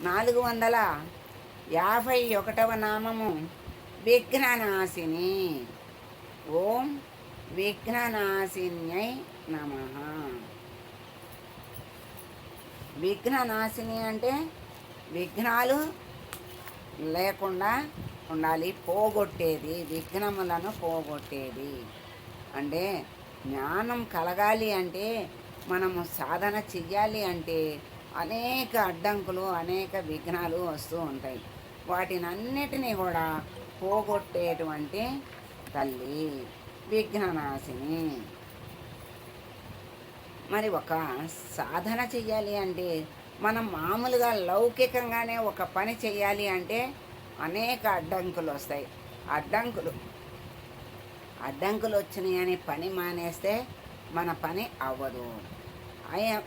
నాలుగు వందల యాభై ఒకటవ నామము విఘ్ననాశిని. ఓం విఘ్ననాశిన్యై నమ. విఘ్ననాశిని అంటే విఘ్నాలు లేకుండా ఉండాలి పోగొట్టేది విఘ్నములను పోగొట్టేది. అంటే జ్ఞానం కలగాలి అంటే మనము సాధన చెయ్యాలి అంటే అనేక అడ్డంకులు అనేక విఘ్నాలు వస్తూ ఉంటాయి. వాటినన్నిటినీ కూడా పోగొట్టేటువంటి తల్లి విఘ్ననాశిని. మరి ఒక సాధన చెయ్యాలి అంటే మనం మామూలుగా లౌకికంగానే ఒక పని చేయాలి అంటే అనేక అడ్డంకులు వస్తాయి. అడ్డంకులు. అడ్డంకులు వచ్చినాయి అని పని మానేస్తే మన పని అవ్వదు.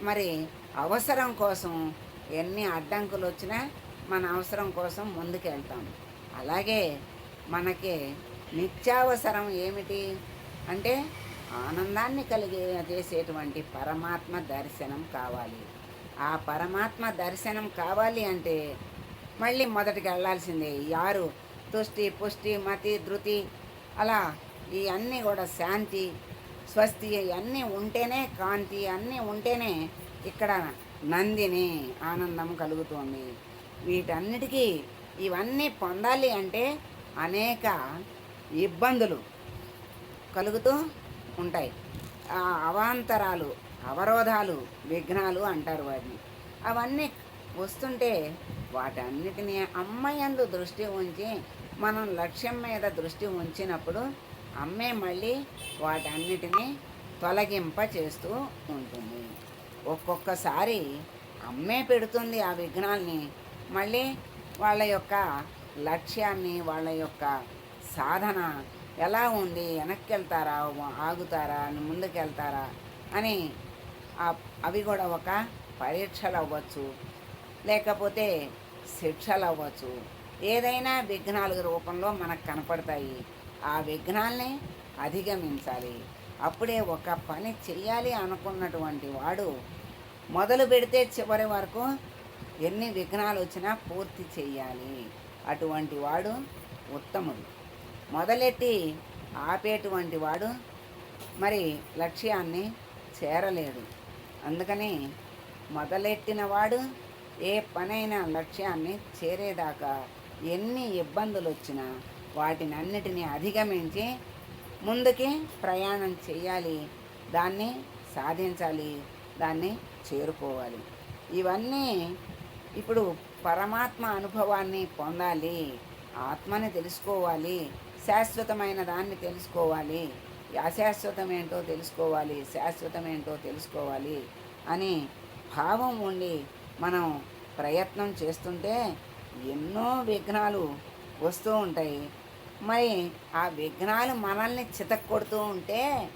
మరి అవసరం కోసం ఎన్ని అడ్డంకులు వచ్చినా మన అవసరం కోసం ముందుకెళ్తాం. అలాగే మనకి నిత్యావసరం ఏమిటి? అంటే ఆనందాన్ని కలిగే చేసేటువంటి పరమాత్మ దర్శనం కావాలి. ఆ పరమాత్మ దర్శనం కావాలి అంటే మళ్ళీ మొదటికి వెళ్ళాల్సిందే ఈ ఆరు తుష్టి పుష్టి మతి ధృతి అలా ఈ అన్నీ కూడా శాంతి స్వస్తి అన్నీ ఉంటేనే కాంతి అన్నీ ఉంటేనే ఇక్కడ నందిని ఆనందం కలుగుతుంది. వీటన్నిటికీ ఇవన్నీ పొందాలి అంటే అనేక ఇబ్బందులు కలుగుతూ ఉంటాయి. ఆ అవాంతరాలు అవరోధాలు విఘ్నాలు అంటారు వాటిని. అవన్నీ వస్తుంటే వాటన్నిటినీ అమ్మాయందు దృష్టి ఉంచి మనం లక్ష్యం మీద దృష్టి ఉంచినప్పుడు అమ్మే మళ్ళీ వాటన్నిటినీ తొలగింప చేస్తూ ఉంటుంది. ఒక్కొక్కసారి అమ్మే పెడుతుంది ఆ విఘ్నాల్ని. మళ్ళీ వాళ్ళ యొక్క లక్ష్యాన్ని వాళ్ళ యొక్క సాధన ఎలా ఉంది వెనక్కి వెళ్తారా ఆగుతారా ముందుకెళ్తారా అని అవి కూడా ఒక పరీక్షలు అవ్వచ్చు లేకపోతే శిక్షలు అవ్వచ్చు ఏదైనా విఘ్నాల రూపంలో మనకు కనపడతాయి. ఆ విఘ్నాల్ని అధిగమించాలి. అప్పుడే ఒక పని చేయాలి అనుకున్నటువంటి వాడు మొదలు పెడితే చివరి వరకు ఎన్ని విఘ్నాలు వచ్చినా పూర్తి చేయాలి అటువంటి వాడు ఉత్తముడు. మొదలెట్టి ఆపేటువంటి వాడు మరి లక్ష్యాన్ని చేరలేడు. అందుకని మొదలెట్టిన వాడు ఏ పనైనా లక్ష్యాన్ని చేరేదాకా ఎన్ని ఇబ్బందులు వచ్చినా వాటిని అన్నిటినీ అధిగమించి ముందుకి ప్రయాణం చేయాలి. దాన్ని సాధించాలి. దాన్ని చేరుకోవాలి. ఇవన్నీ ఇప్పుడు పరమాత్మ అనుభవాన్ని పొందాలి. ఆత్మని తెలుసుకోవాలి. శాశ్వతమైన దాన్ని తెలుసుకోవాలి. అశాశ్వతం ఏంటో తెలుసుకోవాలి. శాశ్వతం ఏంటో తెలుసుకోవాలి అని భావం ఉండి మనం ప్రయత్నం చేస్తుంటే ఎన్నో విఘ్నాలు వస్తూ ఉంటాయి. మరి ఆ విఘ్నాలు మనల్ని చితక్కొడుతూ ఉంటే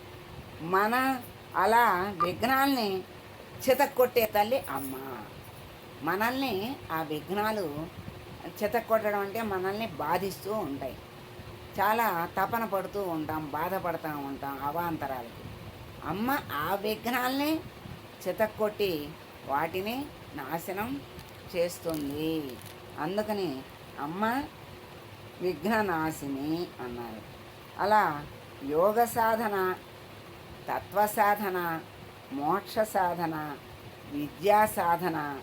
మన అలా విఘ్నాల్ని చితక్కొట్టే తల్లి అమ్మ. మనల్ని ఆ విఘ్నాలు చితక్కొట్టడం అంటే మనల్ని బాధిస్తూ ఉంటాయి. చాలా తపన పడుతూ ఉంటాం బాధపడుతూ ఉంటాం అవాంతరాలకి. అమ్మ ఆ విఘ్నాల్ని చితక్కొట్టి వాటిని నాశనం చేస్తుంది. అందుకని అమ్మ విఘ్ననాశిని అన్నారు. అలా యోగ సాధన తత్వ సాధన మోక్ష సాధన విద్యా సాధన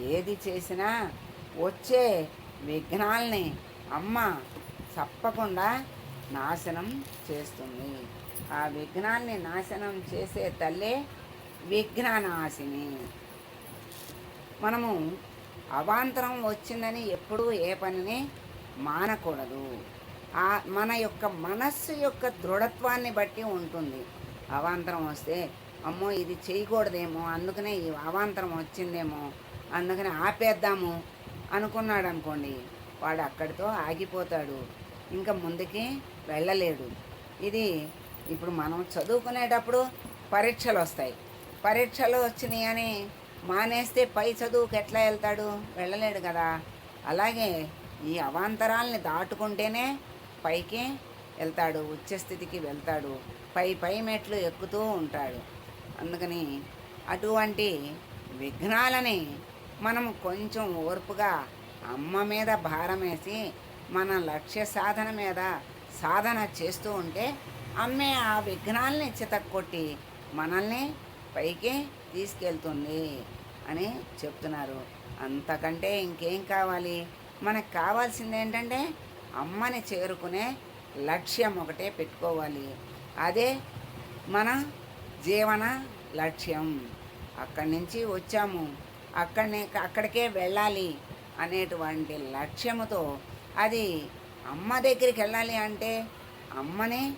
ఏది చేసినా వచ్చే విఘ్నాల్ని అమ్మ తప్పకుండా నాశనం చేస్తుంది. ఆ విఘ్నాల్ని నాశనం చేసే తల్లే విఘ్ననాశిని. మనము అవాంతరం వచ్చిందని ఎప్పుడూ ఏ పనిని మానకూడదు. ఆ మన యొక్క మనస్సు యొక్క దృఢత్వాన్ని బట్టి ఉంటుంది. అవాంతరం వస్తే అమ్మో ఇది చేయకూడదేమో అందుకనే ఈ అవాంతరం వచ్చిందేమో అందుకని ఆపేద్దాము అనుకున్నాడు అనుకోండి వాడు అక్కడితో ఆగిపోతాడు. ఇంకా ముందుకి వెళ్ళలేడు. ఇది ఇప్పుడు మనం చదువుకునేటప్పుడు పరీక్షలు వస్తాయి పరీక్షలు వచ్చినాయి అని మానేస్తే పై చదువుకు ఎట్లా వెళ్తాడు? వెళ్ళలేడు కదా. అలాగే ఈ అవాంతరాల్ని దాటుకుంటేనే పైకి వెళ్తాడు ఉచ్చస్థితికి వెళ్తాడు. పై పై మెట్లు ఎక్కుతూ ఉంటాడు. అందుకని అటువంటి విఘ్నాలని మనం కొంచెం ఓర్పుగా అమ్మ మీద భారం వేసి మన లక్ష్య సాధన మీద సాధన చేస్తూ ఉంటే అమ్మే ఆ విఘ్నాల్ని చితక్కొట్టి మనల్ని పైకి తీసుకెళ్తుంది అని చెప్తున్నారు. అంతకంటే ఇంకేం కావాలి? మనకు కావాల్సింది ఏంటంటే అమ్మని చేరుకునే లక్ష్యం ఒకటే పెట్టుకోవాలి. అదే మన జీవన లక్ష్యం. అక్కడి నుంచి వచ్చాము. అక్కడిని అక్కడికే వెళ్ళాలి అనేటువంటి లక్ష్యముతో అది అమ్మ దగ్గరికి వెళ్ళాలి అంటే అమ్మని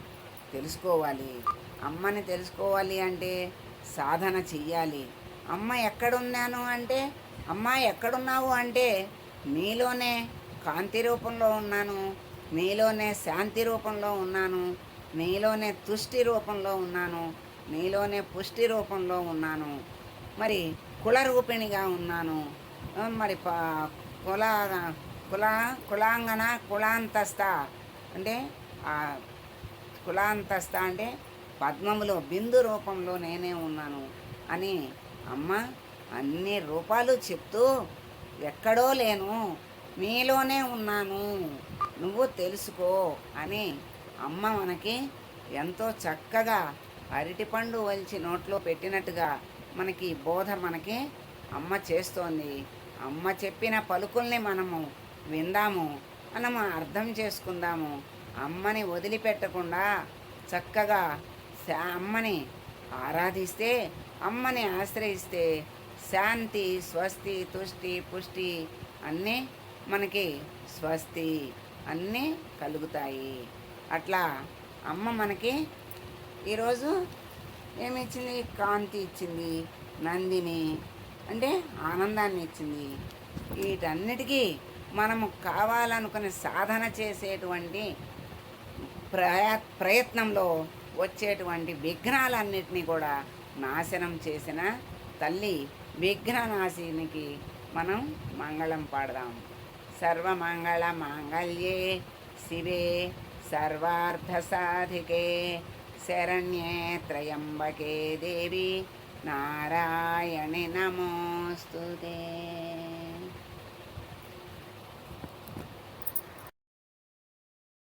తెలుసుకోవాలి. అమ్మని తెలుసుకోవాలి అంటే సాధన చెయ్యాలి. అమ్మ ఎక్కడున్నాను అంటే అమ్మ ఎక్కడున్నావు అంటే నీలోనే కాంతి రూపంలో ఉన్నాను నీలోనే శాంతి రూపంలో ఉన్నాను నీలోనే తుష్టి రూపంలో ఉన్నాను నీలోనే పుష్టి రూపంలో ఉన్నాను. మరి కుల రూపిణిగా ఉన్నాను. మరి ప కుల కుల కులాంగన కులాంతస్థ అంటే కులాంతస్థ అంటే పద్మములో బిందు రూపంలో నేనే ఉన్నాను అని అమ్మ అన్ని రూపాలు చెప్తూ ఎక్కడో లేను నీలోనే ఉన్నాను నువ్వు తెలుసుకో అని అమ్మ మనకి ఎంతో చక్కగా అరటిపండు వలిచి నోట్లో పెట్టినట్టుగా మనకి బోధ మనకి అమ్మ చేస్తోంది. అమ్మ చెప్పిన పలుకుల్ని మనము విందాము మనము అర్థం చేసుకుందాము. అమ్మని వదిలిపెట్టకుండా చక్కగా అమ్మని ఆరాధిస్తే అమ్మని ఆశ్రయిస్తే శాంతి స్వస్తి తుష్టి పుష్టి అన్నీ మనకి స్వస్తి అన్నీ కలుగుతాయి. అట్లా అమ్మ మనకి ఈరోజు ఏమి ఇచ్చింది కాంతి ఇచ్చింది నందిని అంటే ఆనందాన్ని ఇచ్చింది. వీటన్నిటికీ మనము కావాలనుకుని సాధన చేసేటువంటి ప్రయా ప్రయత్నంలో వచ్చేటువంటి విఘ్నాలన్నిటినీ కూడా నాశనం చేసిన తల్లి విఘ్ననాశినికి మనం మంగళం పాడదాం. సర్వమంగళ మాంగళ్యే శివే సర్వార్థ సాధికే శరణ్యే త్రయంబకే దేవి నారాయణి నమోస్తుతే.